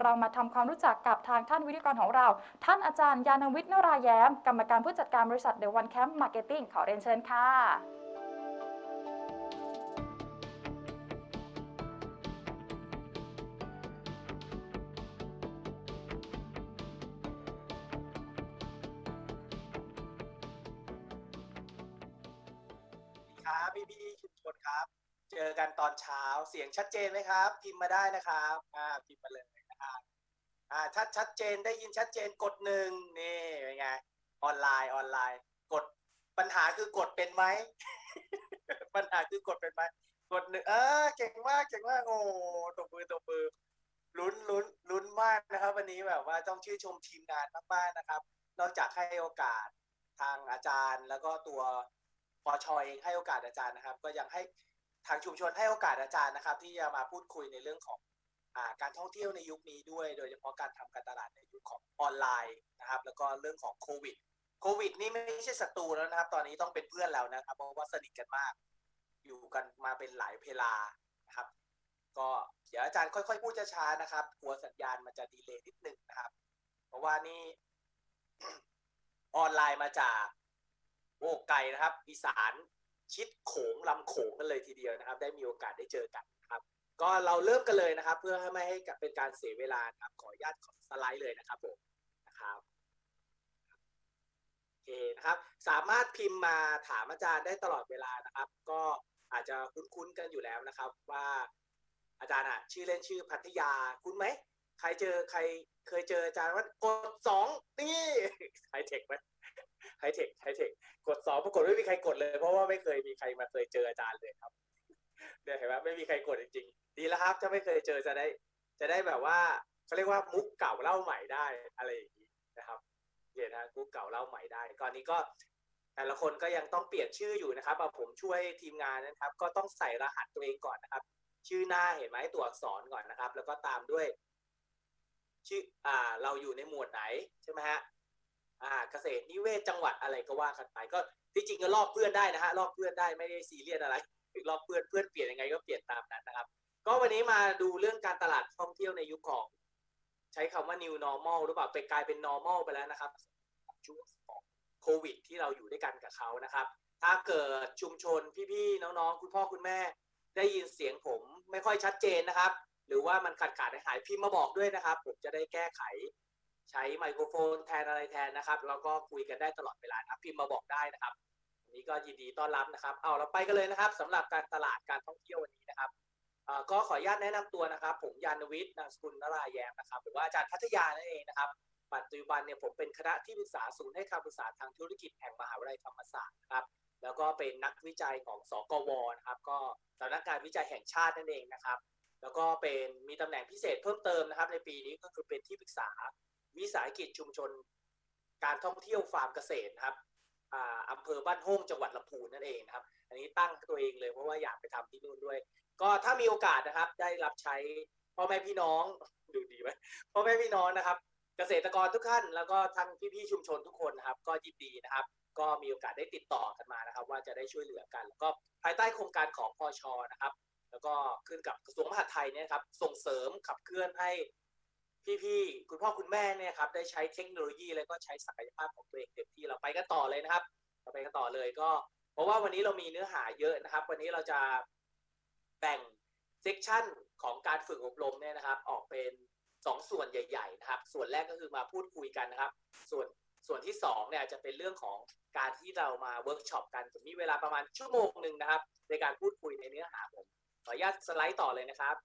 เรามาทำความรู้จักกับทางท่านวิทยากรของเรา ท่านอาจารย์ยานวิทย์นราแย้ม กรรมการผู้จัดการบริษัทเดวันแคมป์มาร์เก็ตติ้งขอเรียนเชิญค่ะ ครับพี่พี่ๆชุมชนครับ เจอกันตอนเช้าเสียงชัดเจนไหมครับ พิมพ์มาได้นะครับอ่าพิมพ์มาเลย อ่าชัดชัดเจนได้ยินชัดเจนกดหนึ่งนี่เป็นไงออนไลน์ออนไลน์ กดปัญหาคือกดเป็นไหม ปัญหาคือกดเป็นไหมกดหนึ่งเออเก่งมากเก่งมากโอ้ตบมือตบมือลุ้นลุ้นลุ้นมากนะครับ วันนี้แบบว่าต้องชื่นชมทีมงานมากๆนะครับ นอกจากให้โอกาสทางอาจารย์แล้วก็ตัวปชอเองให้โอกาสอาจารย์นะครับ ก็ยังให้ทางชุมชนให้โอกาสอาจารย์นะครับ ที่จะมาพูดคุยในเรื่องของ การท่องเที่ยวในยุคนี้ด้วย โดยเฉพาะการทำการตลาดในยุคของออนไลน์นะครับ แล้วก็เรื่องของโควิดโควิดนี่ไม่ใช่ศัตรูแล้วนะครับ ตอนนี้ต้องเป็นเพื่อนแล้วนะครับ เพราะว่าสนิทกันมาก อยู่กันมาเป็นหลายเพลานะครับ ก็เดี๋ยวอาจารย์ค่อยๆพูดช้าๆนะครับกลัวสัญญาณมันจะดีเลย์นิดนึงนะครับ เพราะว่านี่ออนไลน์มาจากโอ้ไกลนะครับอีสานชิดโขงลำโขงกันเลยทีเดียวนะครับ ได้มีโอกาสได้เจอกัน ก็เราเริ่มกันเลยนะครับ เพื่อให้ไม่ให้เป็นการเสียเวลาครับขออนุญาตขอสไลด์เลยนะครับผมนะครับโอเคนะครับ สามารถพิมพ์มาถามอาจารย์ได้ตลอดเวลานะครับ ก็อาจจะคุ้นๆกันอยู่แล้วนะครับ ว่าอาจารย์อะชื่อเล่นชื่อพัทยาคุ้นไหมใครเจอใครเคยเจออาจารย์ว่ากดสองนี่ไฮเทคไหมไฮเทคไฮเทคกดสองปรากฏไม่มีใครกดเลย เพราะว่าไม่เคยมีใครมาเคยเจออาจารย์เลยครับ เนี่ยวเห็นไหมไม่มีใครกดจริงๆดีแล้วครับ ถ้าไม่เคยเจอจะได้ จะได้แบบว่าเขาเรียกว่ามุกเก่าเล่าใหม่ได้อะไรอย่างนี้นะครับเดี๋ยวนะมุกเก่าเล่าใหม่ได้ก่อนนี้ก็ แต่ละคนก็ยังต้องเปลี่ยนชื่ออยู่นะครับเอาผมช่วยทีมงานนะครับ ก็ต้องใส่รหัสตัวเองก่อนนะครับ ชื่อหน้าเห็นไหมตัวอักษรก่อนนะครับ แล้วก็ตามด้วย ชื่ออ่า เราอยู่ในหมวดไหนใช่ไหมฮะอ่าเกษตรนิเวศจังหวัดอะไรก็ว่ากันไปก็ที่จริงก็ลอกเพื่อนได้นะฮะลอกเพื่อนได้ไม่ได้ซีเรียสอะไร ลอกเพื่อนเพื่อนเปลี่ยนยังไงก็เปลี่ยนตามนั้นนะครับ ก็วันนี้มาดูเรื่องการตลาดท่องเที่ยวในยุคของ ใช้คำว่า new normal หรือเปล่าไปกลายเป็น normal ไปแล้วนะครับช่วงของโควิด ที่เราอยู่ด้วยกันกับเขานะครับ ถ้าเกิดชุมชนพี่ๆน้องๆ คุณพ่อคุณแม่ ได้ยินเสียงผมไม่ค่อยชัดเจนนะครับ หรือว่ามันขาดขาดหายพิมพ์มาบอกด้วยนะครับ ผมจะได้แก้ไขใช้ไมโครโฟนแทนอะไรแทนนะครับ แล้วก็คุยกันได้ตลอดเวลานะครับพิมพ์มาบอกได้นะครับ วันนี้ก็ยินดีต้อนรับนะครับ เอาเราไปกันเลยนะครับสำหรับการตลาดการท่องเที่ยววันนี้นะครับก็ขออนุญาตแนะนำตัวนะครับ ผมยานวิทย์นามสกุลนราแยมนะครับหรือว่าอาจารย์พัทยานั่นเองนะครับปัจจุบันเนี่ยผมเป็นคณะที่ปรึกษาศูนย์ให้คำปรึกษาทางธุรกิจแห่งมหาวิทยาลัยธรรมศาสตร์นะครับ แล้วก็เป็นนักวิจัยของสกวนะครับ ก็สำนักงานวิจัยแห่งชาตินั่นเองนะครับ แล้วก็เป็นมีตำแหน่งพิเศษเพิ่มเติมนะครับ ในปีนี้ก็คือเป็นที่ปรึกษาวิสาหกิจชุมชน การท่องเที่ยวฟาร์มเกษตรนะครับ อำเภอบ้านโฮ่งจังหวัดลำพูนนั่นเองนะครับ อันนี้ตั้งตัวเองเลยเพราะว่าอยากไปทำที่นู่นด้วย ก็ถ้ามีโอกาสนะครับได้รับใช้พ่อแม่พี่น้องดูดีไหมพ่อแม่พี่น้องนะครับ เกษตรกรทุกท่านแล้วก็ทั้งพี่ๆชุมชนทุกคนนะครับ ก็ยินดีนะครับ ก็มีโอกาสได้ติดต่อกันมานะครับ ว่าจะได้ช่วยเหลือกัน แล้วก็ภายใต้โครงการของพอชนะครับ แล้วก็ขึ้นกับกระทรวงมหาดไทยเนี่ยครับส่งเสริมขับเคลื่อนให้ พี่ๆคุณพ่อคุณแม่เนี่ยครับได้ใช้เทคโนโลยีแล้วก็ใช้ศักยภาพของตัวเองเต็มที่เราไปกันต่อเลยนะครับ เราไปกันต่อเลยก็ เพราะว่าวันนี้เรามีเนื้อหาเยอะนะครับ วันนี้เราจะแบ่งเซกชันของการฝึกอบรมเนี่ยนะครับ ออกเป็นสองส่วนใหญ่ ๆ นะครับ ส่วนแรกก็คือมาพูดคุยกันนะครับ ส่วนส่วนที่สองเนี่ยจะเป็นเรื่องของการที่เรามาเวิร์กช็อปกันผมมีเวลาประมาณชั่วโมงหนึ่งนะครับ ในการพูดคุยในเนื้อหาผมขออนุญาตสไลด์ต่อเลยนะครับ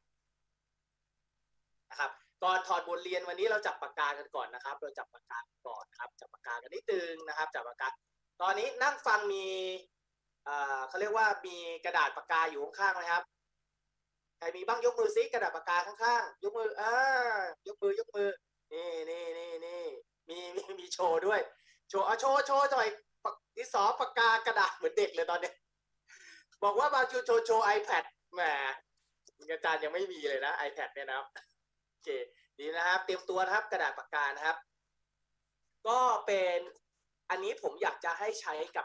นะครับ ก่อนถอดบทเรียนวันนี้เราจับปากกากันก่อนนะครับ เราจับปากกาก่อนครับ จับปากกากันนิดนึงนะครับ จับปากกา ตอนนี้นั่งฟังมีเอ่อเขาเรียกว่ามีกระดาษปากกาอยู่ข้างๆไหมครับ ใครมีบ้างยกมือซิกระดาษปากกาข้างๆ ยกมืออ่ายกมือยกมือ นี่นี่นี่นี่มีมีมีโชว์ด้วย โชว์เอาโชว์โชว์หน่อยดิสอปากกากระดาษเหมือนเด็กเลยตอนนี้ บอกว่ามาโชว์โชว์โชว์ iPad แหมอาจารย์ยังไม่มีเลยนะ iPad เนี่ยนะครับ เคดีนะครับ เตรียมตัวนะครับกระดาษปากกานะครับ ก็เป็นอันนี้ผมอยากจะให้ใช้กับ